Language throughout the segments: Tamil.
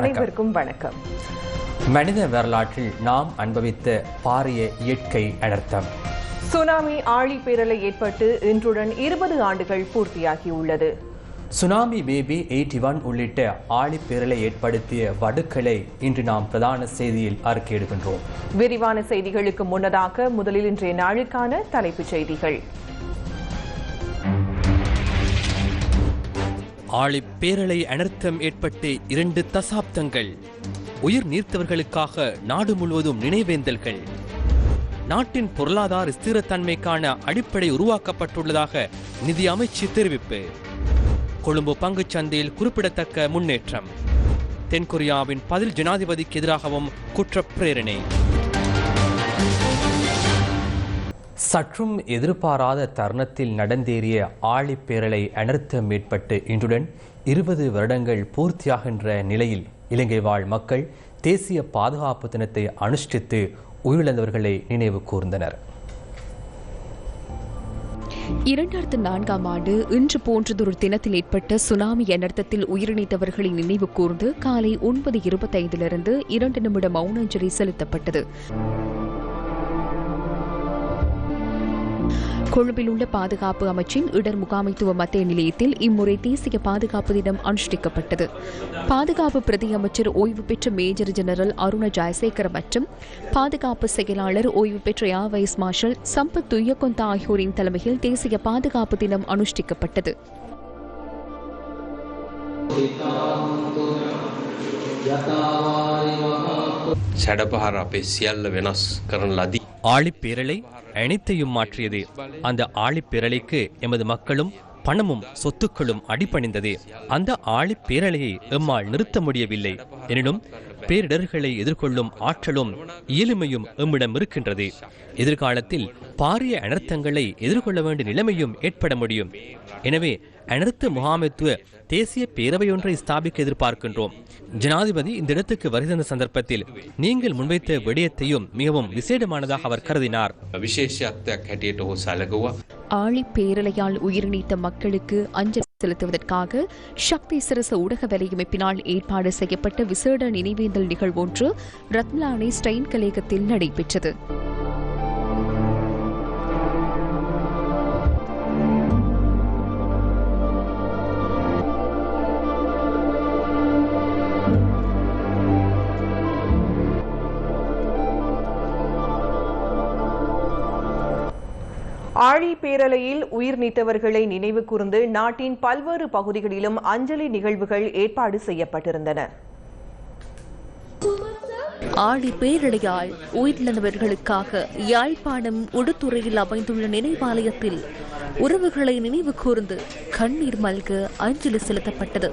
அனைவருக்கும் வணக்கம். மனித வரலாற்றில் நாம் அனுபவித்த பாரிய இயற்கை அனர்த்தம். சுனாமி ஆழிப்பேரலை ஏற்பட்டு இன்றுடன் இருபது ஆண்டுகள் பூர்த்தியாகியுள்ளது. சுனாமி பேபி எயிட்டி ஒன் உள்ளிட்ட ஆழிப்பேரலை ஏற்படுத்திய வடுக்களை இன்று நாம் பிரதான செய்தியில் அறிக்கையிடுகின்றோம் விரிவான செய்திகளுக்கு முன்னதாக முதலில் இன்றைய நாளுக்கான தலைப்புச் செய்திகள். ஆழிப்பேரலை அனர்த்தம் ஏற்பட்டு இரண்டு தசாப்தங்கள். உயிர் நீர்த்தவர்களுக்காக நாடு முழுவதும் நினைவேந்தல்கள். நாட்டின் பொருளாதார ஸ்திரத்தன்மைக்கான அடிப்படை உருவாக்கப்பட்டுள்ளதாக நிதி அமைச்சு தெரிவிப்பு. கொழும்பு பங்குச் சந்தையில் குறிப்பிடத்தக்க முன்னேற்றம். தென்கொரியாவின் பதில் ஜனாதிபதிக்கு எதிராகவும் குற்றப்பிரேரணை சற்றும் எதிர்பாராத தருணத்தில் நடந்தேறிய ஆழிப்பேரலை அனர்த்தம் ஏற்பட்டு இன்றுடன் இருபது வருடங்கள் பூர்த்தியாகின்ற நிலையில் இலங்கை வாழ் மக்கள் தேசிய பாதுகாப்பு தினத்தை அனுஷ்டித்து உயிரிழந்தவர்களை நினைவு கூர்ந்தனர். இரண்டாயிரத்து நான்காம் ஆண்டு இன்று போன்றதொரு தினத்தில் ஏற்பட்ட சுனாமி அனர்த்தத்தில் உயிரிழந்தவர்களை நினைவு கூர்ந்து காலை ஒன்பது இருபத்தைந்திலிருந்து இரண்டு நிமிட மௌன அஞ்சலி செலுத்தப்பட்டது. கொழும்பில் உள்ள பாதுகாப்பு அமைச்சின் இடர் முகாமைத்துவ மத்திய நிலையத்தில் இம்முறை தேசிய பாதுகாப்பு தினம் அனுஷ்டிக்கப்பட்டது பாதுகாப்பு பிரதி அமைச்சர் ஓய்வு பெற்ற மேஜர் ஜெனரல் அருண ஜெயசேகர் மற்றும் பாதுகாப்பு செயலாளர் ஓய்வு பெற்ற air vice marshal Sampath Thuyyakontha ஆகியோரின் தலைமையில் தேசிய பாதுகாப்பு தினம் அனுஷ்டிக்கப்பட்டது සැඩපහර අපේ සියල්ල වෙනස් කරන ලදී. ஆழிப்பேரலை அனைத்தையும் மாற்றியது. அந்த ஆழிப்பேரலைக்கு எமது மக்களும் பணமும் சொத்துக்களும் அடிபணிந்தது. அந்த ஆழிப்பேரலையை எம்மால் நிறுத்த முடியவில்லை. எனினும் பேரிடர்களை எதிர்கொள்ளும் ஆற்றலும் இயலுமையும் எம்மிடம் இருக்கின்றது. எதிர்காலத்தில் பாரிய அனர்த்தங்களை எதிர்கொள்ள வேண்டிய நிலைமையும் ஏற்பட முடியும். எனவே அனர்த்த முகாமைத்துவ தேசிய பேரவையொன்றை ஸ்தாபிக்க எதிர்பார்க்கின்றோம். ஜனாதிபதி இந்த இடத்துக்கு வருகை சந்தர்ப்பத்தில் நீங்கள் முன்வைத்த விடயத்தையும் மிகவும் விசேடமானதாக அவர் கருதினார். ஆழி பேரலையால் உயிர் நீத்த மக்களுக்கு அஞ்சலி செலுத்துவதற்காக சக்தி சிரச ஊடக வலையமைப்பினால் ஏற்பாடு செய்யப்பட்ட விசேட நினைவேந்தல் நிகழ்வொன்று ரத்லானி ஸ்டெயின் கலேகத்தில் நடைபெற்றது. ஆழி பேரலையில் உயிர் நீத்தவர்களை நினைவு கூர்ந்து நாட்டின் பல்வேறு பகுதிகளிலும் அஞ்சலி நிகழ்வுகள் ஏற்பாடு செய்யப்பட்டிருந்தன. ஆழி பேரடையால் உயிரிழந்தவர்களுக்காக யாழ்ப்பாணம் உடுத்துறையில் அமைந்துள்ள நினைவாலயத்தில் உறவுகளை நினைவு கூர்ந்து கண்ணீர் மல்க அஞ்சலி செலுத்தப்பட்டது.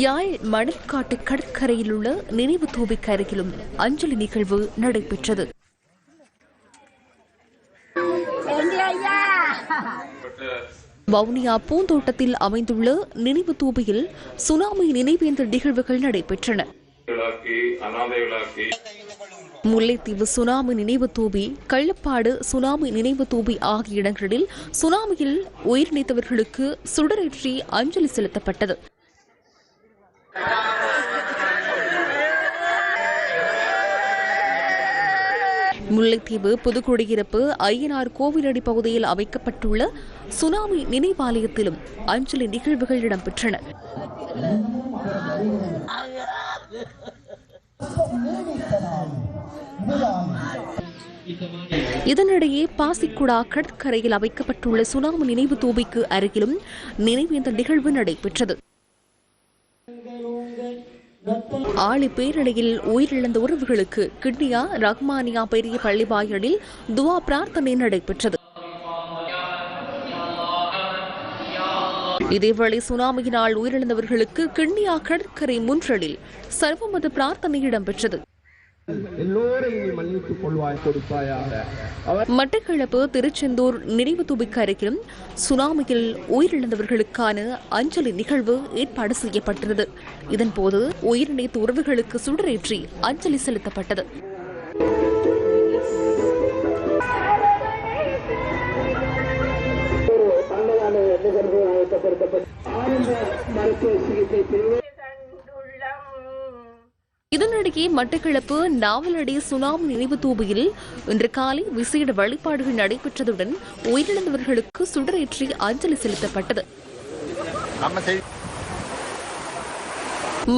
யாழ் மணற்காட்டு கடற்கரையில் உள்ள நினைவு தூபிக்கு அருகிலும் அஞ்சலி நிகழ்வு நடைபெற்றது. வவுனியா பூந்தோட்டத்தில் அமைந்துள்ள நினைவு தூபியில் சுனாமி நினைவேந்தல் நிகழ்வுகள் நடைபெற்றன. முல்லைத்தீவு சுனாமி நினைவு தூபி கள்ளப்பாடு சுனாமி நினைவு தூபி ஆகிய இடங்களில் சுனாமியில் உயிர் நீத்தவர்களுக்கு சுடரேற்றி அஞ்சலி செலுத்தப்பட்டது. முல்லைத்தீவு புதுக்குடியிருப்பு ஐயனார் கோவிலடி பகுதியில் அமைக்கப்பட்டுள்ள சுனாமி நினைவாலயத்திலும் அஞ்சலி நிகழ்வுகள் இடம்பெற்றன. இதனிடையே பாசிக்குடா கடற்கரையில் அமைக்கப்பட்டுள்ள சுனாமி நினைவு தூபிக்கு அருகிலும் நினைவேந்த நிகழ்வு நடைபெற்றது. ஆளி பேரணியில் உயிரிழந்த உறவுகளுக்கு கிட்னியா ரஹ்மானியா பெரிய பள்ளிவாயலில் துவா பிரார்த்தனை நடைபெற்றது. இதேவேளை சுனாமியினால் உயிரிழந்தவர்களுக்கு கிண்ணியா கடற்கரை முன்றலில் சர்வமத பிரார்த்தனை இடம்பெற்றது. மட்டக்களப்பு திருச்செந்தூர் நினைவு தூபிக்கு அருகிலும் சுனாமியில் உயிரிழந்தவர்களுக்கான அஞ்சலி நிகழ்வு ஏற்பாடு செய்யப்பட்டிருந்தது இதன்போது உயிரிணைத்த உறவுகளுக்கு சுடரேற்றி அஞ்சலி செலுத்தப்பட்டது. சிகிச்சை பிரிவு இதனிடையே மட்டக்களப்பு நாவலடி சுனாமி நினைவு தூபியில் இன்று காலை விசேட வழிபாடுகள் நடைபெற்றதுடன் உயிரிழந்தவர்களுக்கு சுடரேற்றி அஞ்சலி செலுத்தப்பட்டது.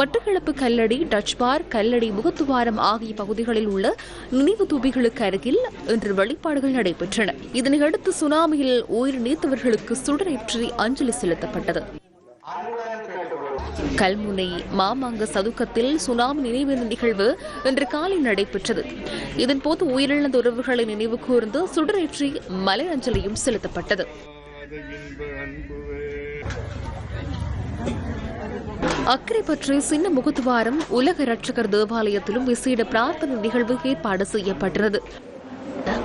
மட்டக்களப்பு கல்லடி டச் பார் கல்லடி முகத்துவாரம் ஆகிய பகுதிகளில் உள்ள நினைவு தூபிகளுக்கு அருகில் இன்று வழிபாடுகள் நடைபெற்றன. இதனையடுத்து சுனாமியில் உயிர் நீத்தவர்களுக்கு சுடரேற்றி அஞ்சலி செலுத்தப்பட்டது. கல்முனை மாமாங்க சதுக்கத்தில் சுனாமி நினைவு நிகழ்வு இன்று காலை நடைபெற்றது. இதன்போது உயிரிழந்த உறவுகளை நினைவு கூர்ந்து சுடரேற்றி மலை அஞ்சலியும் செலுத்தப்பட்டது. அக்கறை சின்ன முகத்துவாரம் உலக ரட்சகர் தேவாலயத்திலும் விசேட பிரார்த்தனை நிகழ்வு ஏற்பாடு செய்யப்பட்டிருந்தது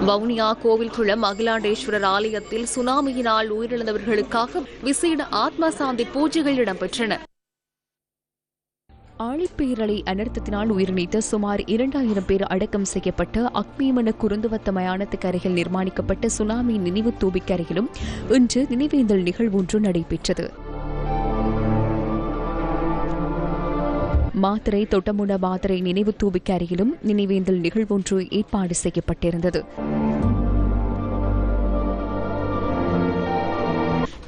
வவுனியா கோவில்குளம் அகிலாண்டேஸ்வரர் ஆலயத்தில் சுனாமியினால் உயிரிழந்தவர்களுக்காக விசேட ஆத்மா சாந்தி பூஜைகள் இடம்பெற்றன. ஆழிப்பேரலை அனர்த்தத்தினால் உயிரிழந்த சுமார் இரண்டாயிரம் பேர் அடக்கம் செய்யப்பட்ட அக்னிமன குறுந்துவத்த மயானத்துக்கு அருகில் நிர்மாணிக்கப்பட்ட சுனாமி நினைவு தூபிக்கு அருகிலும் இன்று நினைவேந்தல் நிகழ்வொன்று நடைபெற்றது. மாத்திரை தொட்டமுன மாத்திரை நினைவு தூபிக்கு அருகிலும் நினைவேந்தல் நிகழ்வொன்று ஏற்பாடு செய்யப்பட்டிருந்தது.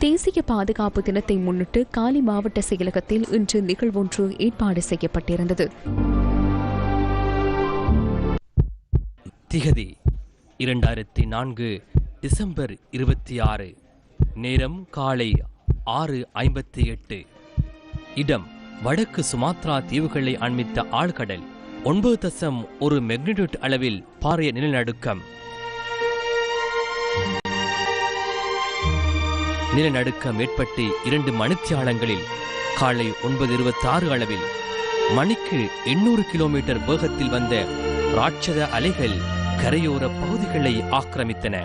தேசிய பாதுகாப்பு தினத்தை முன்னிட்டு காலி மாவட்ட செயலகத்தில் இன்று நிகழ்வொன்று ஏற்பாடு செய்யப்பட்டிருந்தது. திகதி இரண்டாயிரத்தி நான்கு டிசம்பர் இருபத்தி ஆறு நேரம் காலை ஆறு ஐம்பத்தி எட்டு. இடம் வடக்கு சுமாத்ரா தீவுகளை அண்மித்த ஆழ்கடல் ஒன்பது தசம் ஒரு மெக்னிடியூட் அளவில் பாரிய நிலநடுக்கம். நிலநடுக்கம் ஏற்பட்டு இரண்டு மணித்தியாலங்களில் காலை ஒன்பது இருபத்தி ஆறு அளவில் மணிக்கு எண்ணூறு கிலோமீட்டர் வேகத்தில் வந்த ராட்சத அலைகள் கரையோர பகுதிகளை ஆக்கிரமித்தன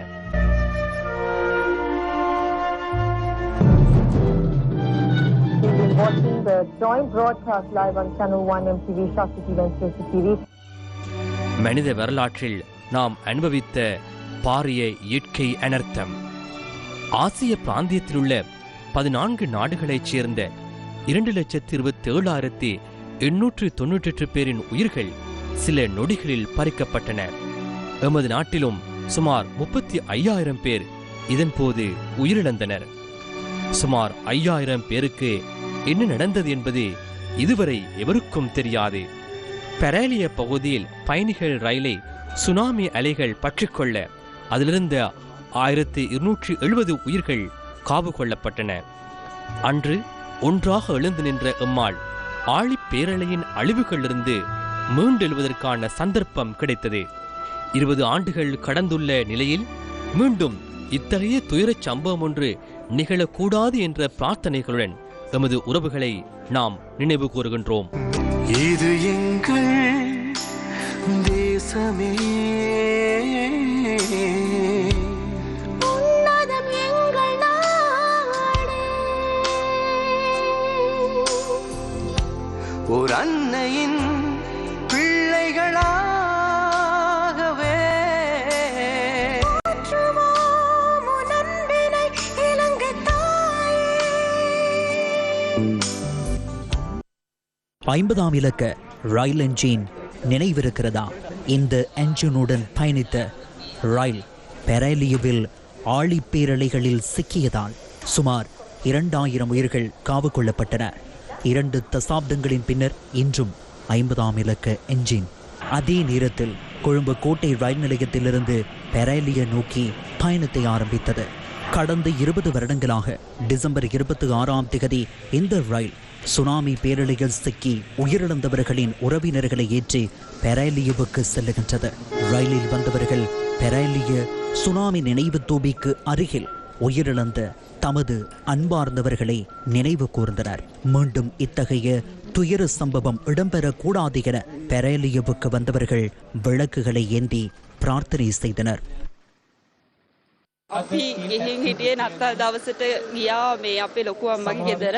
watching the joint broadcast live on Channel 1 MTV, Shakti TV and Station TV. மனித வரலாற்றில் நாம் அனுபவித்த பாரிய இயற்கை அனர்த்தம் ஆசிய பிராந்தியத்தில் உள்ள பதினான்கு நாடுகளைச் சேர்ந்த இரண்டு லட்சத்தி இருபத்தி ஏழாயிரத்தி எண்ணூற்று தொன்னூற்றி எட்டு பேரின் உயிர்கள் சில நொடிகளில் பறிக்கப்பட்டன. எமது நாட்டிலும் சுமார் முப்பத்தி ஐயாயிரம் பேர் இதன்போது உயிரிழந்தனர். சுமார் ஐயாயிரம் பேருக்கு என்ன நடந்தது என்பது இதுவரை எவருக்கும் தெரியாது. பெரேலிய பகுதியில் பயணிகள் ரயிலை சுனாமி அலைகள் பற்றிக்கொள்ள அதிலிருந்த ஆயிரத்தி இருநூற்றி எழுபது உயிர்கள் காவு கொள்ளப்பட்டன. அன்று ஒன்றாக எழுந்து நின்ற எம்மாள் ஆழிப் பேரலையின் அழிவுகளிலிருந்து மீண்டெழுவதற்கான சந்தர்ப்பம் கிடைத்தது. இருபது ஆண்டுகள் கடந்துள்ள நிலையில் மீண்டும் இத்தகைய துயரச் சம்பவம் ஒன்று நிகழக்கூடாது என்ற பிரார்த்தனைகளுடன் எமது உறவுகளை நாம் நினைவு கூறுகின்றோம். இது எங்கள் தேசமே. ஒரு அன்னையின் பிள்ளைகளாகவே. ஐம்பதாம் இலக்க ரயில் என்ஜின் நினைவிருக்கிறதா? இந்த என்ஜினுடன் பயணித்த ரயில் பெரலியுவில் ஆழிப்பேரலைகளில் சிக்கியதால் சுமார் இரண்டாயிரம் உயிர்கள் காவு கொள்ளப்பட்டன. இரண்டு தசாப்தங்களின் பின்னர் இன்றும் ஐம்பதாம் இலக்க என்ஜின் அதே நேரத்தில் கொழும்பு கோட்டை ரயில் நிலையத்திலிருந்து பெரேலிய நோக்கி பயணத்தை ஆரம்பித்தது. கடந்த இருபது வருடங்களாக டிசம்பர் இருபத்தி ஆறாம் திகதி இந்த ரயில் சுனாமி பேரலையில் சிக்கி உயிரிழந்தவர்களின் உறவினர்களை ஏற்றி பெரேலியுவுக்கு செல்லுகின்றது. ரயிலில் வந்தவர்கள் பெரேலிய சுனாமி நினைவு தூபிக்கு அருகில் உயிரிழந்த தமது அன்பார்ந்தவர்களை நினைவு கூர்ந்தனர். மீண்டும் இத்தகைய துயர சம்பவம் இடம்பெறக்கூடாது என பெரேலியவுக்கு வந்தவர்கள் விளக்குகளை ஏந்தி பிரார்த்தனை செய்தனர். අපි ගිහින් හිටියේ නත්තල් දවසට ගියා මේ අපේ ලොකු අම්මගේ ගෙදර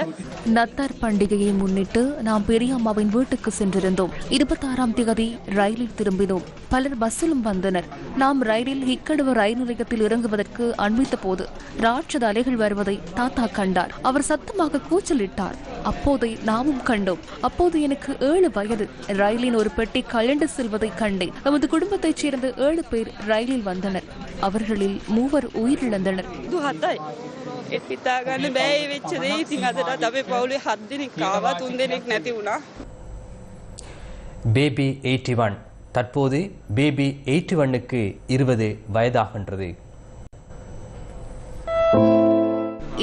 நத்தார் பண்டிகையை முன்னிட்டு நாம் பெரியம்மாவின் வீட்டுக்கு சென்றிருந்தோம் இருபத்தாறாம் தேதி ரயிலில் திரும்பினோம் பலர் பஸ்ஸிலும் வந்தனர் நாம் ரயிலில் ஹிக்கடுவ ரயில் நிலையத்தில் இறங்குவதற்கு அண்மித்த போது ராட்சத அலைகள் வருவதை தாத்தா கண்டார் அவர் சத்தமாக கூச்சலிட்டார் அப்போதை நாமும் கண்டோம் அப்போது எனக்கு ஏழு வயது ரயிலின் ஒரு பெட்டி கழண்டு செல்வதை கண்டேன் நமது குடும்பத்தைச் சேர்ந்த ஏழு பேர் ரயிலில் வந்தனர் அவர்களில் மூவர் உயிரிழந்தனர். பேபி எயிட்டி ஒன் தற்போது பேபி எயிட்டி ஒன்னுக்கு இருபது வயதாகின்றது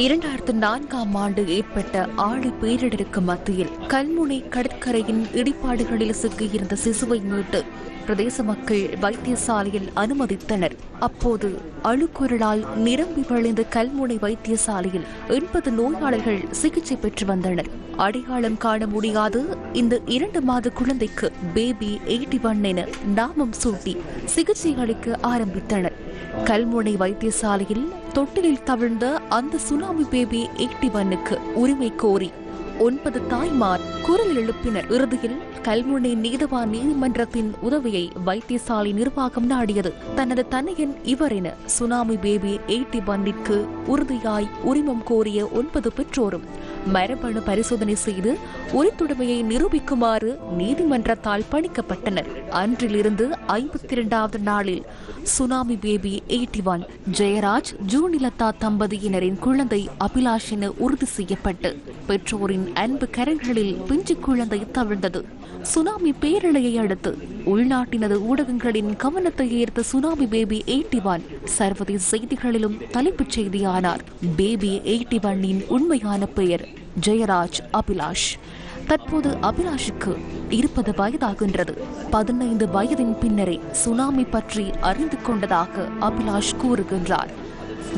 இரண்டாயிரத்து நான்காம் ஆண்டு ஏற்பட்ட ஆழி பேரிடருக்கு மத்தியில் கல்முனை கடற்கரையின் இடிபாடுகளில் சிக்கியிருந்த சிசுவை மீட்டு பிரதேச மக்கள் வைத்தியசாலையில் அனுமதித்தனர். அப்போது அழுக்குரலால் நிரம்பி வழிந்த கல்முனை வைத்தியசாலையில் எண்பது நோயாளர்கள் சிகிச்சை பெற்று வந்தனர். அடையாளம் காண முடியாத இந்த இரண்டு மாத குழந்தைக்கு பேபி எயிட்டி ஒன் என நாமம் சூட்டி சிகிச்சை அளிக்க ஆரம்பித்தனர். கல்முனை வைத்தியசாலையில் தொட்டிலில் தவிழ்ந்த அந்த சுனாமி பேபி எயிட்டி ஒன்னுக்கு உரிமை கோரி ஒன்பது தாய்மார் குரல் எழுப்பினர். இறுதியில் கல்முனை நீதவான் நீதிமன்றத்தின் உதவியை வைத்தியசாலை நிர்வாகம் நாடியது. தனது தன்னையன் இவர் என சுனாமி பேபி எயிட்டி ஒன்னிற்கு உறுதியாய் உரிமம் கோரிய ஒன்பது பெற்றோரும் மரபணு பரிசோதனை செய்து உரித்துடைமையை நிரூபிக்குமாறு நீதிமன்றத்தால் பணிக்கப்பட்டனர். அன்றிலிருந்து ஐம்பத்தி இரண்டாவது நாளில் tsunami baby eighty one Jeyaraj Junilatha தம்பதியினரின் குழந்தை அபிலாஷ் என உறுதி செய்யப்பட்டு பெற்றோரின் அன்பு கரங்களில் பிஞ்சு குழந்தை தவிழ்ந்தது. சுனாமி பேரலையை அடுத்து உள்நாட்டினது ஊடகங்களின் கவனத்தை ஈர்த்த சுனாமி பேபி எயிட்டி ஒன் சர்வதேச செய்திகளிலும் தலைப்புச் செய்தியானார். பேபி எயிட்டி ஒன்னின் உண்மையான பெயர் ஜெயராஜ் அபிலாஷ். தற்போது அபிலாஷுக்கு இருபது வயதாகின்றது. பதினைந்து வயதின் பின்னரே சுனாமி பற்றி அறிந்து கொண்டதாக அபிலாஷ் கூறுகின்றார்.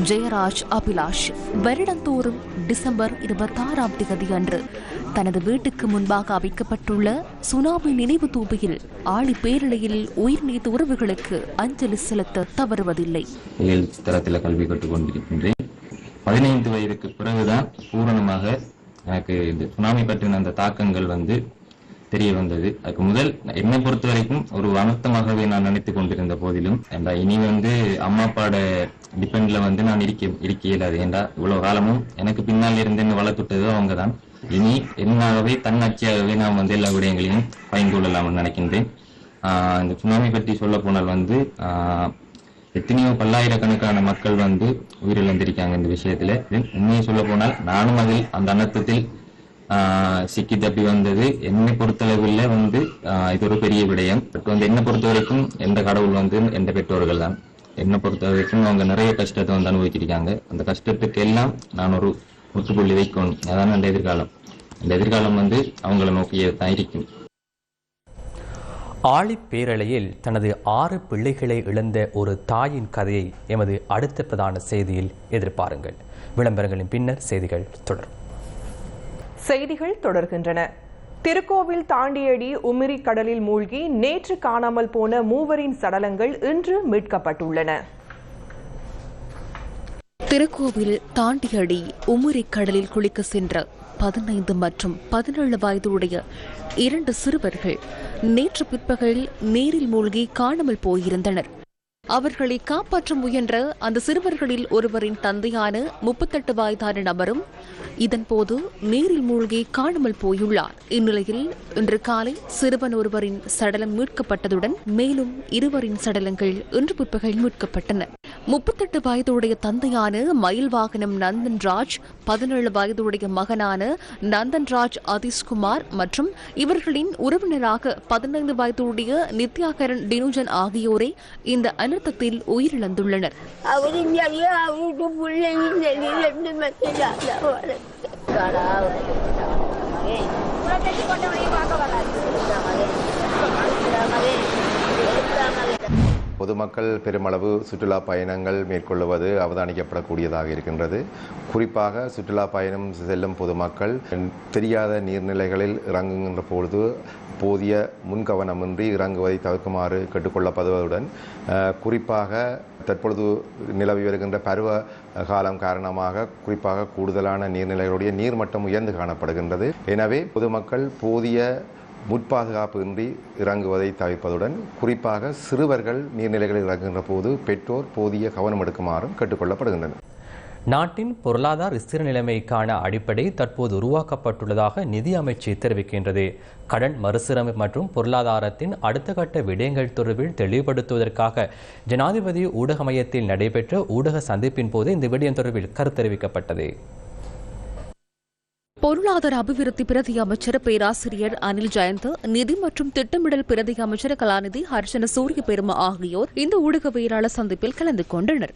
ஜெயராஜ் அபிலாஷ். வருடந்தோறும் டிசம்பர் இருபத்தாறாம் தேதி அன்று தனது வீட்டுக்கு முன்பாக அமைக்கப்பட்டுள்ள சுனாமி நினைவு தூபியில் ஆழி பேரலையில் உயிர்நீத்த உறவுகளுக்கு அஞ்சலி செலுத்த தவறுவதில்லை. தரத்தில் கல்வி கற்றுக் கொண்டிருக்கின்றேன். பதினைந்து வயதுக்கு பிறகுதான் பூரணமாக எனக்கு இந்த சுனாமி பற்றின அந்த தாக்கங்கள் வந்து தெரிய வந்தது அதுக்கு முதல் என்னை பொறுத்த வரைக்கும் ஒரு அனர்த்தமாகவே நான் நினைத்துக் கொண்டிருந்த போதிலும் ஏண்டா இனி வந்து அம்மா அப்பாட டிபெண்ட்ல வந்து நான் இருக்க இருக்க இயலாது. ஏண்டா இவ்வளவு காலமும் எனக்கு பின்னால் இருந்து என்ன வளர்த்துட்டதோ அவங்க தான் இனி என்னாகவே தன்னாட்சியாகவே நாம் வந்து எல்லா விடயங்களையும் பயந்து கொள்ளலாம்னு நினைக்கின்றேன். ஆஹ் இந்த சுனாமி பற்றி சொல்ல போனால் வந்து ஆஹ் எத்தனையோ பல்லாயிரக்கணக்கான மக்கள் வந்து உயிரிழந்திருக்காங்க இந்த விஷயத்துல. உண்மையை சொல்ல போனால் நானும் அதில் அந்த அனர்த்தத்தில் சிக்கி தப்பி வந்தது. என்னை பொறுத்தளவில் வந்து இது ஒரு பெரிய விடயம். பட் வந்து என்னை பொறுத்த வரைக்கும் எந்த கடவுள் வந்து எந்த பெற்றோர்கள் தான். என்னை பொறுத்த வரைக்கும் அவங்க நிறைய கஷ்டத்தை வந்து அனுபவிச்சிருக்காங்க. அந்த கஷ்டத்துக்கு எல்லாம் நான் ஒரு முற்றுப்புள்ளி வைக்கணும். அதான் அந்த எதிர்காலம். அந்த எதிர்காலம் வந்து அவங்கள நோக்கியே தான் இருக்கும். ஆழிப்பேரலையில் தனது ஆறு பிள்ளைகளை இழந்த ஒரு தாயின் கதையை எமது அடுத்த பிரதான செய்தியில் எதிர்பாருங்கள். விளம்பரங்களின் பின்னர் செய்திகள் தொடரும். செய்திகள் தொடர்கின்றன. திருக்கோவில் தாண்டியடி உமிரி கடலில் மூழ்கி நேற்று காணாமல் போன மூவரின் சடலங்கள் இன்று மீட்கப்பட்டுள்ளன. திருக்கோவில் தாண்டியடி உமிரி கடலில் குளிக்க சென்ற பதினைந்து மற்றும் பதினேழு வயதுடைய இரண்டு சிறுவர்கள் நேற்று பிற்பகல் நீரில் மூழ்கி காணாமல் போயிருந்தனர். அவர்களை காப்பாற்ற முயன்ற அந்த சிறுவர்களில் ஒருவரின் தந்தையான முப்பத்தெட்டு வயதான நபரும் இதன்போது நீரில் மூழ்கி காணாமல் போயுள்ளார். இந்நிலையில் இன்று காலை சிறுவன் ஒருவரின் சடலம் மீட்கப்பட்டதுடன் மேலும் இருவரின் சடலங்கள் இன்று பிற்பகல் மீட்கப்பட்டன. முப்பத்தெட்டு வயதுடைய தந்தையான மயில் வாகனம் நந்தன் ராஜ் பதினேழு வயதுடைய மகனான நந்தன் ராஜ் அதிஷ்குமார் மற்றும் இவர்களின் உறவினராக பதினைந்து வயதுடைய நித்யாகரன் டினுஜன் ஆகியோரை இந்த அனர்த்தத்தில் உயிரிழந்துள்ளனர். அவரும் பொதுமக்கள் பெருமளவு சுற்றுலா பயணங்கள் மேற்கொள்வது அவதானிக்கப்படக்கூடியதாக இருக்கின்றது. குறிப்பாக சுற்றுலா பயணம் செல்லும் பொதுமக்கள் தெரியாத நீர்நிலைகளில் இறங்குகின்ற பொழுது போதிய முன்கவனமின்றி இறங்குவதை தவிர்க்குமாறு கேட்டுக்கொள்ளப்படுவதுடன் குறிப்பாக தற்பொழுது நிலவி வருகின்ற பருவ காலம் காரணமாக குறிப்பாக கூடுதலான நீர்நிலைகளுடைய நீர்மட்டம் உயர்ந்து காணப்படுகின்றது. எனவே பொதுமக்கள் போதிய முற்பாதுகாப்பு இன்றி இறங்குவதை தவிர்ப்பதுடன் குறிப்பாக சிறுவர்கள் நீர்நிலைகளில் இறங்குகின்ற போது பெற்றோர் போதிய கவனம் எடுக்குமாறும் கேட்டுக்கொள்ளப்படுகின்றனர் நாட்டின் பொருளாதார ஸ்திர நிலைமைக்கான அடிப்படை தற்போது உருவாக்கப்பட்டுள்ளதாக நிதி அமைச்சு தெரிவிக்கின்றது. கடன் மறுசீரமைப்பு மற்றும் பொருளாதாரத்தின் அடுத்த கட்ட விடயங்கள் தொடர்பில் தெளிவுபடுத்துவதற்காக ஜனாதிபதி ஊடக மையத்தில் நடைபெற்ற ஊடக சந்திப்பின் போது இந்த விடயம் தொடர்பில் கருத்தெரிவிக்கப்பட்டது. பொருளாதார அபிவிருத்தி பிரதி அமைச்சர் பேராசிரியர் அனில் ஜெயந்த் நிதி மற்றும் திட்டமிடல் பிரதி அமைச்சர் கலாநிதி ஹர்ஷன சூரிய பெரும ஆகியோர் இந்த ஊடகவியலாளர் சந்திப்பில் கலந்து கொண்டனர்.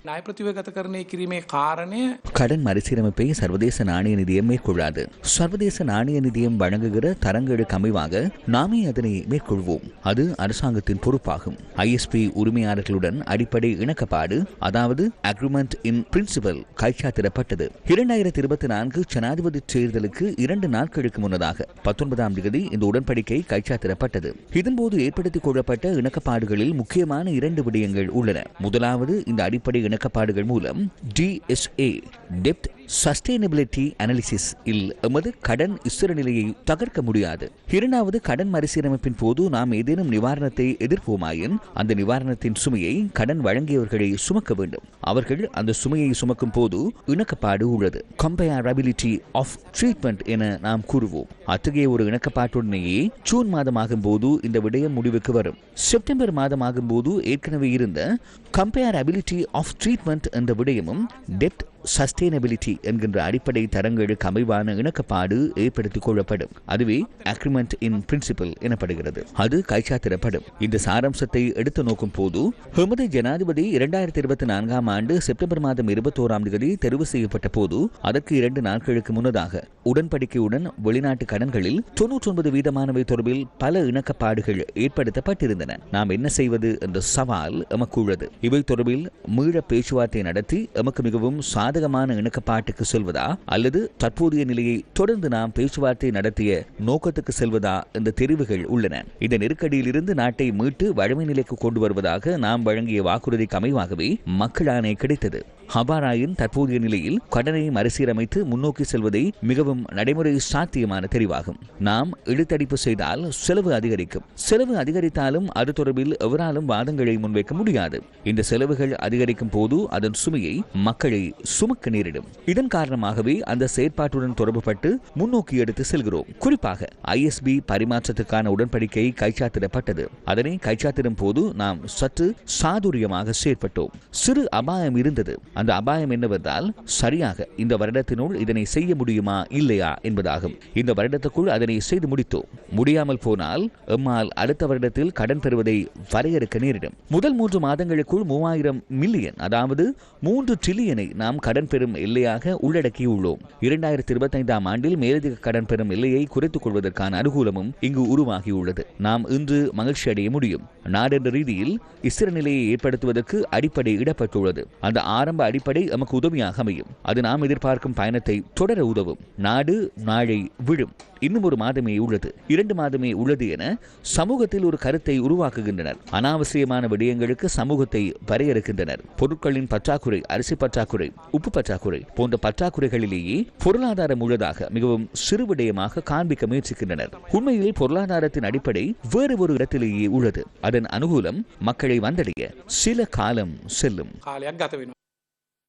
கடன் மறுசீரமைப்பை சர்வதேச நாணய நிதியம் மேற்கொள்ளாது. சர்வதேச நாணய நிதியம் வழங்குகிற தரங்களுக்கு அமைவாக நாமே அதனை மேற்கொள்வோம். அது அரசாங்கத்தின் பொறுப்பாகும். ஐஎஸ்பி உரிமையாளர்களுடன் அடிப்படை இணக்கப்பாடு அதாவது அக்ரிமெண்ட் இன் பிரின்சிபல் கைச்சாத்திடப்பட்டது. இரண்டாயிரத்தி இருபத்தி நான்கு ஜனாதிபதி தேர்தலுக்கு இரண்டு நாட்களுக்கு முன்னதாக பத்தொன்பதாம் தேதி இந்த உடன்படிக்கை கைச்சாத்திடப்பட்டது. இதன்போது ஏற்படுத்திக் கொள்ளப்பட்ட இணக்கப்பாடுகளில் முக்கியமான இரண்டு விடயங்கள் உள்ளன. முதலாவது இந்த அடிப்படை இணக்கப்பாடுகள் மூலம் டிஎஸ்ஏ டெப்ட் சஸ்டைனபிலிட்டி அனாலிசிஸ் இல் எமது கடன் இஸ்திர நிலையை தகர்க்க முடியாது. இரண்டாவது கடன் மறுசீரமைப்பின் போது நாம் ஏதேனும் நிவாரணத்தை எதிர்ப்போமாயின் அந்த நிவாரணத்தின் சுமையை கடன் வழங்கியவர்களை சுமக்க வேண்டும். அவர்கள் அந்த சுமையை சுமக்கும் போது இணக்கப்பாடு உள்ளது. கம்பேரபிலிட்டி ஆஃப் ட்ரீட்மெண்ட் என நாம் கூறுவோம். அத்தகைய ஒரு இணக்கப்பாட்டுடனேயே ஜூன் மாதமாகும் போது இந்த விடயம் முடிவுக்கு வரும். செப்டம்பர் மாதமாகும் போது ஏற்கனவே இருந்த கம்பேரபிலிட்டி ஆஃப் ட்ரீட்மெண்ட் என்ற விடயமும் டெப்ட் சஸ்டைனபிலிட்டி என்கின்ற அடிப்படை தரங்களுக்கு அமைவான இணக்கப்பாடு ஏற்படுத்திக் கொள்ளப்படும். அதுவே அக்ரிமெண்ட் இன் பிரின்சிபல் எனப்படுகிறது. அது கைச்சாத்திடப்படும். இந்த சாராம்சத்தை எடுத்து நோக்கும் போது எமது ஜனாதிபதி இரண்டாயிரத்தி இருபத்தி நான்காம் ஆண்டு செப்டம்பர் மாதம் இருபத்தோராம் தேதி தெரிவு செய்யப்பட்ட போது அதற்கு இரண்டு நாட்களுக்கு முன்னதாக உடன்படிக்கையுடன் வெளிநாட்டு கடன்களில் தொன்னூற்றி ஒன்பது வீதமானவை தொடர்பில் பல இணக்கப்பாடுகள் ஏற்படுத்தப்பட்டிருந்தன. நாம் என்ன செய்வது என்ற சவால் எமக்கு உள்ளது இவை தொடர்பில் மீள பேச்சுவார்த்தை நடத்தி எமக்கு மிகவும் சாதகமான இணக்கப்பாட்டுக்கு செல்வதா? அல்லது தற்போதைய நிலையை தொடர்ந்து நாம் பேச்சுவார்த்தை நடத்திய நோக்கத்துக்கு செல்வதா? என்ற தெரிவுகள் உள்ளன. இந்த நெருக்கடியில் இருந்து நாட்டை மீட்டு வழமை நிலைக்கு கொண்டு வருவதாக நாம் வழங்கிய வாக்குறுதிக்கு அமைவாகவே மக்கள் ஆணை கிடைத்தது. ஹபாராயின் தற்போதைய நிலையில் கடனை மறுசீரமைத்து முன்னோக்கி செல்வதை மிகவும் நடைமுறை சாத்தியமான தெரிவாகும். நாம் இழுத்தடிப்பு செய்தால் செலவு அதிகரிக்கும். செலவு அதிகரித்தாலும் அது தொடர்பில் எவராலும் வாதங்களை முன்வைக்க முடியாது. இந்த செலவுகள் அதிகரிக்கும் போது அதன் சுமையை மக்களை சுமக்க நேரிடும். இதன் காரணமாகவே அந்த செயற்பாட்டுடன் தொடர்புபட்டு முன்னோக்கி எடுத்து செல்கிறோம். குறிப்பாக ஐஎஸ்பி பரிமாற்றத்துக்கான உடன்படிக்கை கைச்சாத்திடப்பட்டது. அதனை கைச்சாத்திடும் போது நாம் சற்று சாதுரியமாக செயற்பட்டோம். சிறு அபாயம் இருந்தது. அந்த அபாயம் என்னவென்றால் சரியாக இந்த வருடத்தினுள் இதனை செய்ய முடியுமா இல்லையா என்பதாகும். இந்த வருடத்துக்குள் அதனை செய்து முடித்தோம். முடியாமல் போனால் எம்மால் அடுத்த வருடத்தில் கடன் பெறுவதை வரையறுக்க நேரிடும். முதல் மூன்று மாதங்களுக்குள் மூவாயிரம் மில்லியன் அதாவது மூன்று ட்ரில்லியனை நாம் கடன் பெறும் எல்லையாக உள்ளடக்கியுள்ளோம். இரண்டாயிரத்தி இருபத்தைந்தாம் ஆண்டில் மேலதிக கடன் பெறும் எல்லையை குறைத்துக் கொள்வதற்கான அனுகூலமும் இங்கு உருவாகியுள்ளது. நாம் இன்று மகிழ்ச்சி அடைய முடியும். நாடென்ற ரீதியில் இஸ்திர நிலையை ஏற்படுத்துவதற்கு அடிப்படை இடப்பட்டுள்ளது அந்த ஆரம்ப அடிப்படை நமக்கு உதவியாக அமையும். அது நாம் எதிர்பார்க்கும் பயணத்தை தொடர உதவும். நாடு நாளை விழும். இன்னும் ஒரு மாதமே உள்ளது. இரண்டு மாதமே உள்ளது என சமூகத்தில் ஒரு கருத்தை உருவாக்குகின்றனர். அனாவசியமான விடயங்களுக்கு சமூகத்தை வரையறுக்கின்றனர். பொருட்களின் பற்றாக்குறை அரிசி பற்றாக்குறை உப்பு பற்றாக்குறை. போன்ற பற்றாக்குறைகளிலேயே பொருளாதாரம் முழுதாக மிகவும் சிறுவிடயமாக காண்பிக்க முயற்சிக்கின்றனர். உண்மையில் பொருளாதாரத்தின் அடிப்படை வேறு ஒரு இடத்திலேயே உள்ளது. அதன் அனுகூலம் மக்களை வந்தடைய சில காலம் செல்லும்.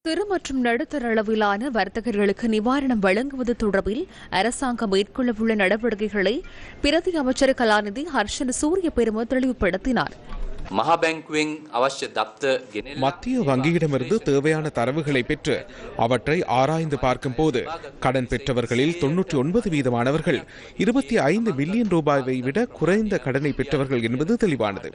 சிறு மற்றும் நடுத்தர அளவிலான வர்த்தகர்களுக்கு நிவாரணம் வழங்குவது தொடர்பில் அரசாங்கம் மேற்கொள்ளவுள்ள நடவடிக்கைகளை பிரதி அமைச்சர் கலாநிதி ஹர்ஷன் சூரிய பெரும தெளிவுபடுத்தினார். மத்திய வங்கியிடமிருந்து தேவையான தரவுகளை பெற்று அவற்றை ஆராய்ந்து பார்க்கும் போது கடன் பெற்றவர்களில் தொன்னூற்றி ஒன்பது வீதமானவர்கள் இருபத்தி ஐந்து மில்லியன் ரூபாயை விட குறைந்த கடனை பெற்றவர்கள் என்பது தெளிவானது.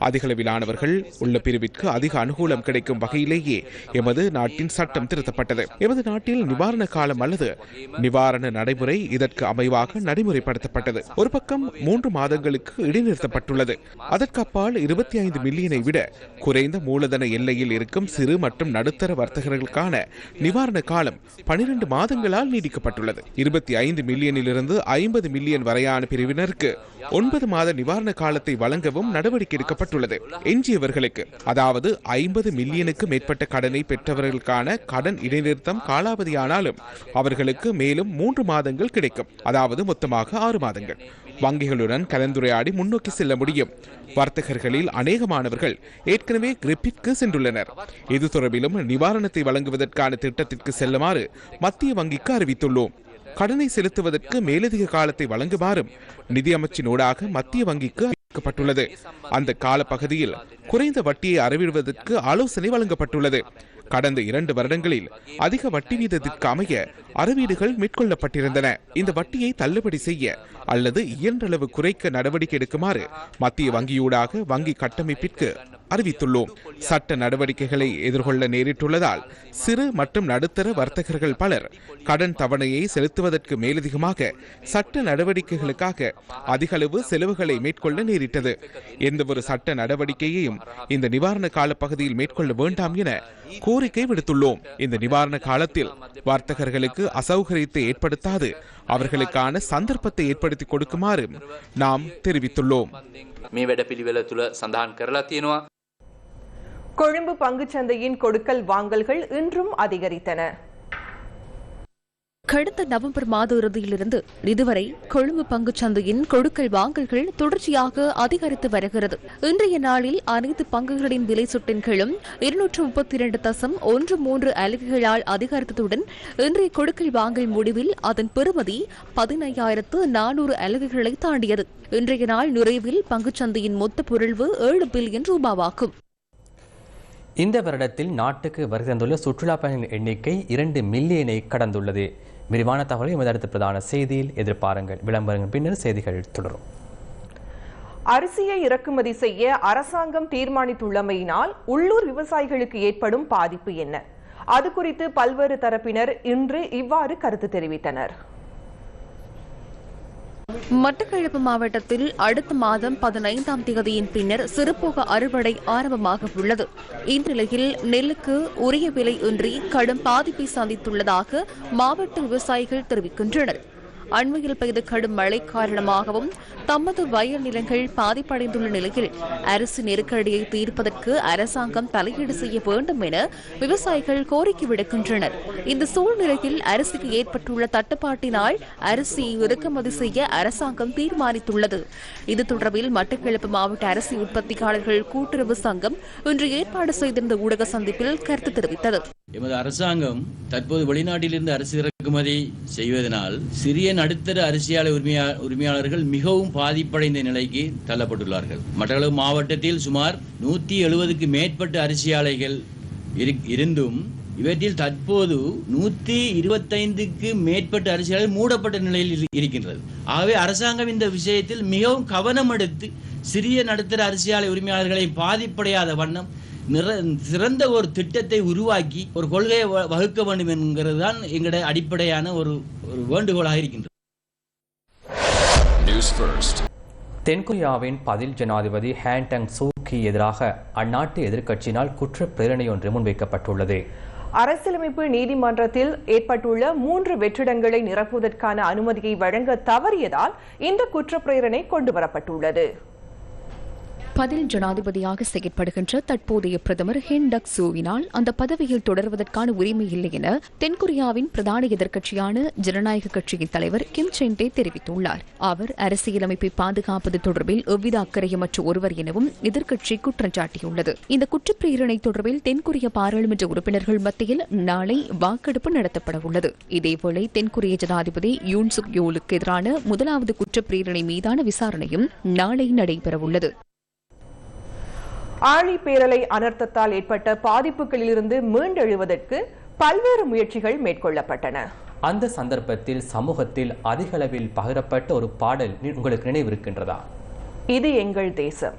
அதிகளவிலானவர்கள் உள்ள பிரிவிற்கு அதிக அனுகூலம் கிடைக்கும் வகையிலேயே எமது நாட்டின் சட்டம் திருத்தப்பட்டது. எமது நாட்டில் நிவாரண காலம் அல்லது நிவாரண நடைமுறை இதற்கு அமைவாக நடைமுறைப்படுத்தப்பட்டது. ஒரு பக்கம் மூன்று மாதங்களுக்கு இடைநிறுத்தப்பட்டுள்ளது. அதற்கப்பால் இருபத்தி ஐந்து மில்லியனை விட குறைந்த மூலதன எல்லையில் இருக்கும் சிறு மற்றும் நடுத்தர வர்த்தகர்களுக்கான நிவாரண காலம் பனிரெண்டு மாதங்களால் நீடிக்கப்பட்டுள்ளது இருபத்தி ஐந்து மில்லியனிலிருந்து ஐம்பது மில்லியன் வரையான பிரிவினருக்கு ஒன்பது மாத நிவாரண காலத்தை வழங்கவும் நடவடிக்கை எடுக்கப்பட்டுள்ளது. எஞ்சியவர்களுக்கு அதாவது ஐம்பது மில்லியனுக்கு மேற்பட்ட கடனை பெற்றவர்களுக்கான கடன் இடைநிறுத்தம் காலாவதியானாலும் அவர்களுக்கு மேலும் மூன்று மாதங்கள் கிடைக்கும். அதாவது மொத்தமாக ஆறு மாதங்கள். வங்கிகளுடன் கலந்துரையாடி முன்னோக்கி செல்ல முடியும். வர்த்தகர்களில் அநேகமானவர்கள் ஏற்கனவே கிரிப்பிற்கு சென்றுள்ளனர். இது தொடர்பிலும் நிவாரணத்தை வழங்குவதற்கான திட்டத்திற்கு செல்லுமாறு மத்திய வங்கிக்கு அறிவித்துள்ளோம். கடனை செலுத்துவதற்கு மேலதிக காலத்தை வழங்குமாறும் நிதியமைச்சினூடாக மத்திய வங்கிக்கு அறிவிக்கப்பட்டுள்ளது. அந்த காலப்பகுதியில் குறைந்த வட்டியை அறவிடுவதற்கு ஆலோசனை வழங்கப்பட்டுள்ளது. கடந்த இரண்டு வருடங்களில் அதிக வட்டி வீதத்திற்கு அமைய அறவீடுகள் மேற்கொள்ளப்பட்டிருந்தன. இந்த வட்டியை தள்ளுபடி செய்ய அல்லது இயன்றளவு குறைக்க நடவடிக்கை எடுக்குமாறு மத்திய வங்கியூடாக வங்கி கட்டமைப்பிற்கு அறிவித்துள்ளோம் சட்ட நடவடிக்கைகளை எதிர்கொள்ள நேரிட்டுள்ளதால் சிறு மற்றும் நடுத்தர வர்த்தகர்கள் பலர் கடன் தவணையை செலுத்துவதற்கு மேலதிகமாக சட்ட நடவடிக்கைகளுக்காக அதிகளவு செலவுகளை மேற்கொள்ள நேரிட்டது எந்தவொரு சட்ட நடவடிக்கையையும் இந்த நிவாரண கால பகுதியில் மேற்கொள்ள வேண்டாம் என கோரிக்கை விடுத்துள்ளோம் இந்த நிவாரண காலத்தில் வர்த்தகர்களுக்கு அசௌகரியத்தை ஏற்படுத்தாது அவர்களுக்கான சந்தர்ப்பத்தை ஏற்படுத்தி கொடுக்குமாறு நாம் தெரிவித்துள்ளோம் මේ වැඩපිළිවෙල තුළ සඳහන් කරලා තියෙනවා கொழும்பு பங்குச்சந்தையின் கொடுக்கல் வாங்கல்கள் இன்றும் அதிகரித்தன. கடந்த நவம்பர் மாத இறுதியிலிருந்து இதுவரை கொழும்பு பங்குச் சந்தையின் கொடுக்கல் வாங்கல்கள் தொடர்ச்சியாக அதிகரித்து வருகிறது. இன்றைய நாளில் அனைத்து பங்குகளின் விலை சுட்டின்களும் இருநூற்று முப்பத்தி இரண்டு தசம் ஒன்று மூன்று அலகுகளால் அதிகரித்ததுடன் இன்றைய கொடுக்கல் வாங்கல் முடிவில் அதன் பெறுமதி பதினையாயிரத்து நானூறு அலகுகளை தாண்டியது. இன்றைய நாள் நிறைவில் பங்குச் சந்தையின் மொத்த பொருள்வு ஏழு பில்லியன் ரூபாவாகும். இந்த வருடத்தில் நாட்டுக்கு வருகை தந்துள்ள சுற்றுலா பயணிகளின் எண்ணிக்கை இரண்டு மில்லியனை கடந்துள்ளது. விரிவான தகவலை எமது அடுத்த பிரதான செய்தியில் எதிர்பாருங்கள். விளம்பரங்கள் பின்னர் செய்திகள் தொடரும். அரிசியை இறக்குமதி செய்ய அரசாங்கம் தீர்மானித்துள்ளமையினால் உள்ளூர் விவசாயிகளுக்கு ஏற்படும் பாதிப்பு என்ன? அது குறித்து பல்வேறு தரப்பினர் இன்று இவ்வாறு கருத்து தெரிவித்தனர். மட்டக்களப்பு மாவட்டத்தில் அடுத்த மாதம் பதினைந்தாம் தேதியின் பின்னர் சிறுபோக அறுவடை ஆரம்பமாக உள்ளது. இந்நிலையில் நெல்லுக்கு உரிய விலை இன்றி கடும் பாதிப்பை சந்தித்துள்ளதாக மாவட்ட விவசாயிகள் தெரிவிக்கின்றனர். அண்மையில் பெய்த கடும் மழை காரணமாகவும் தமது வயல் நிலங்கள் பாதிப்படைந்துள்ள நிலையில் அரசு நெருக்கடியை தீர்ப்பதற்கு அரசாங்கம் தலையீடு செய்ய வேண்டும் என விவசாயிகள் கோரிக்கை விடுக்கின்றனர். இந்த சூழ்நிலையில் அரசுக்கு ஏற்பட்டுள்ள தட்டுப்பாட்டினால் அரிசியை இறக்குமதி செய்ய அரசாங்கம் தீர்மானித்துள்ளது. இது தொடர்பில் மட்டக்களப்பு மாவட்ட அரிசி உற்பத்தியாளர்கள் கூட்டுறவு சங்கம் இன்று ஏற்பாடு செய்திருந்த ஊடக சந்திப்பில் கருத்து தெரிவித்தது. எமது அரசாங்கம் தற்போது வெளிநாட்டிலிருந்து அரசு இறக்குமதி செய்வதனால் சிறிய நடுத்தர அரிசியாலை உரிமையா உரிமையாளர்கள் மிகவும் பாதிப்படைந்த நிலைக்கு தள்ளப்பட்டுள்ளார்கள். மட்டக்களப்பு மாவட்டத்தில் சுமார் நூற்றி எழுபதுக்கு மேற்பட்ட அரிசியாலைகள் இருந்தும் இவற்றில் தற்போது நூற்றி இருபத்தைந்துக்கு மேற்பட்ட அரிசியாலை மூடப்பட்ட நிலையில் இருக்கின்றது. ஆகவே அரசாங்கம் இந்த விஷயத்தில் மிகவும் கவனம் எடுத்து சிறிய நடுத்தர அரிசியாலை உரிமையாளர்களை பாதிப்படையாத வண்ணம் சிறந்த ஒரு திட்டத்தை உருவாக்கி ஒரு கொள்கையை வ- வகுக்க வேண்டும் என்கிறது தான் எங்களுடைய அடிப்படையான ஒரு ஒரு வேண்டுகோளாக இருக்கின்றது. தென்கொரியாவின் பதில் ஜனாதிபதி ஹேன் டங் சூக்கி எதிராக அந்நாட்டு எதிர்க்கட்சியினால் குற்ற பிரேரணை ஒன்று முன்வைக்கப்பட்டுள்ளது. அரசியலமைப்பு நீதிமன்றத்தில் ஏற்பட்டுள்ள மூன்று வெற்றிடங்களை நிரப்புவதற்கான அனுமதியை வழங்க தவறியதால் இந்த குற்றப்பிரேரணை கொண்டுவரப்பட்டுள்ளது. பதில் ஜனாதிபதியாக செயற்படுகின்ற தற்போதைய பிரதமர் ஹென் டக் சூவினால் அந்த பதவியில் தொடர்வதற்கான உரிமை இல்லை என தென்கொரியாவின் பிரதான எதிர்க்கட்சியான ஜனநாயக கட்சியின் தலைவர் கிம் சென்டே தெரிவித்துள்ளார். அவர் அரசியலமைப்பை பாதுகாப்பது தொடர்பில் எவ்வித அக்கறையுமற்ற ஒருவர் எனவும் எதிர்க்கட்சி குற்றம் சாட்டியுள்ளது. இந்த குற்றப்பிரேரணை தொடர்பில் தென்கொரிய பாராளுமன்ற உறுப்பினர்கள் மத்தியில் நாளை வாக்கெடுப்பு நடத்தப்பட உள்ளது இதேவேளை தென்கொரிய ஜனாதிபதி யூன்சுக் யோலுக்கு எதிரான முதலாவது குற்றப்பிரேரணை மீதான விசாரணையும் நாளை நடைபெறவுள்ளது. ஆழி பேரலை அனர்த்தத்தால் ஏற்பட்ட பாதிப்புகளிலிருந்து மீண்டெழுவதற்கு பல்வேறு முயற்சிகள் மேற்கொள்ளப்பட்டன. அந்த சந்தர்ப்பத்தில் சமூகத்தில் அதிக அளவில் பகிரப்பட்ட ஒரு பாடல் உங்களுக்கு நினைவிருக்கின்றதா? இது எங்கள் தேசம்.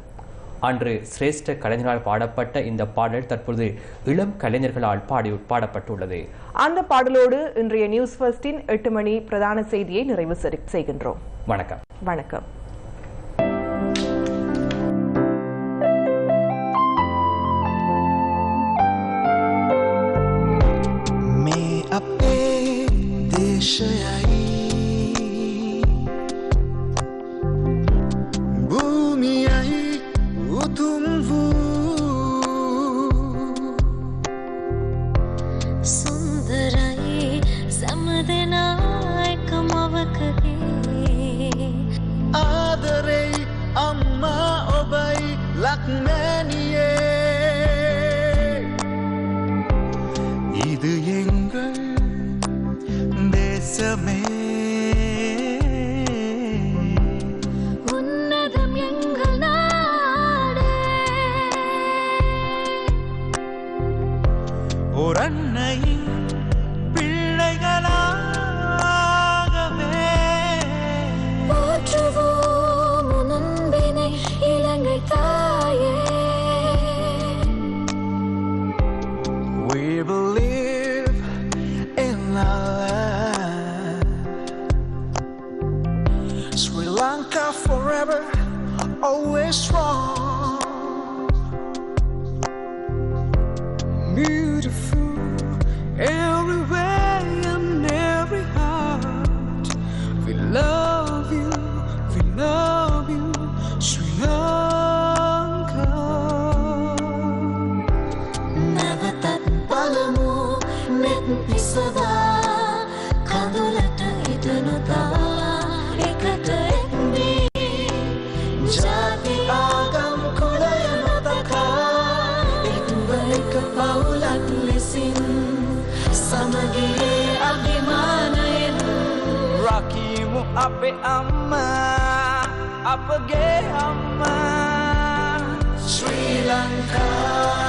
அன்று சிரேஷ்ட கலைஞரால் பாடப்பட்ட இந்த பாடல் தற்பொழுது இளம் கலைஞர்களால் பாடி பாடப்பட்டுள்ளது. அந்த பாடலோடு இன்றைய நியூஸ் ஃபர்ஸ்டின் எட்டு மணி பிரதான செய்தியை நிறைவு செய்- செய்கின்றோம். வணக்கம். வணக்கம். 是呀 අපේ අම්ම අපගේ අම්ම ශ්‍රී ලංකා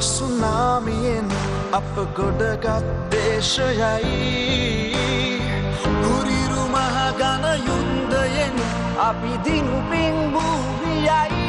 සුනාමියෙන් අප ගොඩගත් දේශයයි. හුරිරු මහගන යුද්ධයෙන් අපි දිනුපින් භූමියයි.